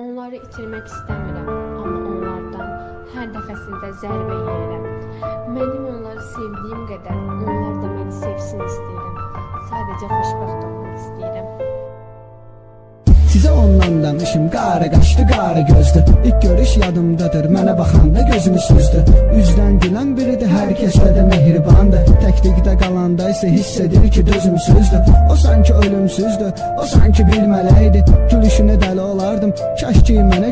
Onları itirmək istəmirəm, amma onlardan hər dəfəsində zərbə yeyirəm. Mənim onları sevdiyim qədər onlar da məni sevsin istəyirəm. Sadəcə xoşbəxt olmaq istəyirəm. Sizə ondan danışım Qarı qaşdı, qarı gözdü İlk görüş yadımdadır Mənə baxanda gözünü süzdü. Üzdən gülən biridir Hər kəsdə də mehribandır Təklikdə qalanda isə hiss edir ki dözümsüzdür O sanki ölümsüzdür O sanki bir mələkdir Gülüşünə dəli olardım Kaş ki mənə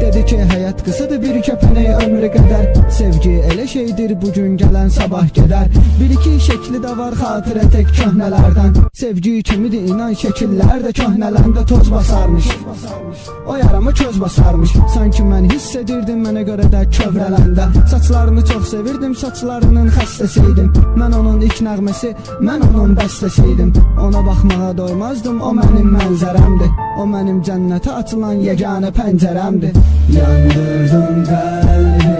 Dedi ki həyat qısadır bir kəpənək ömrü qədər Sevgi elə şeydir bugün gələn sabah gedər Bir iki şəkli də var xatirə tək köhnələrdən Sevgi kimidir inan şəkillər də köhnələndə toz basarmış. O yaramı köz basarmış. Sanki mən hiss edirdim mənə görə də kövrələndə Saçlarını çox sevirdim saçlarının xəstəsiydim Mən onun ilk nəğməsi mən onun bəstəsiydim Ona baxmağa doymazdım o mənim mənzərəmdir O mənim cənnətə açılan yeganə pəncərəmdir Yandırdın qəlbimi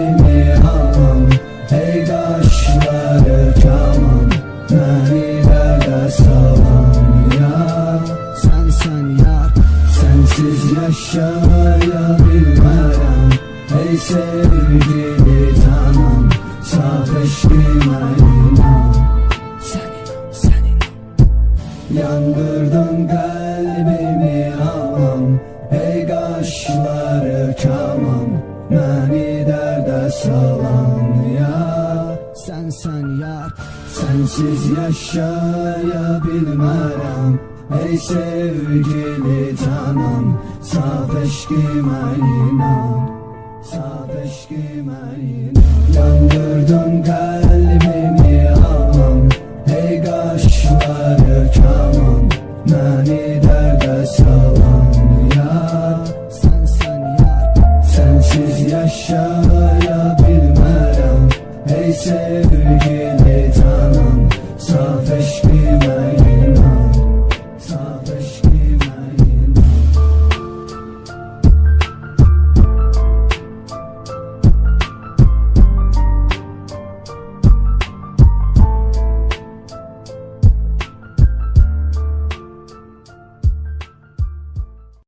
Sensiz yaşaya bilmərəm Ey sevgili tanım Saf eşkimə inan Sən inan, sən inan Yandırdın qəlbimi hamam Ey qaşları kamam Məni dərdə salan ya. Sən sən yar Sensiz yaşaya Ey sevgili tanım Saf eşkimə inan Saf eşkimə inan. Yandırdın qəlbimi hamam Ey qaşları kamam Məni dərdə salan ya sən yar. Sensiz yaşaya bilmərəm Ey sevgili tanım Saf eşkimə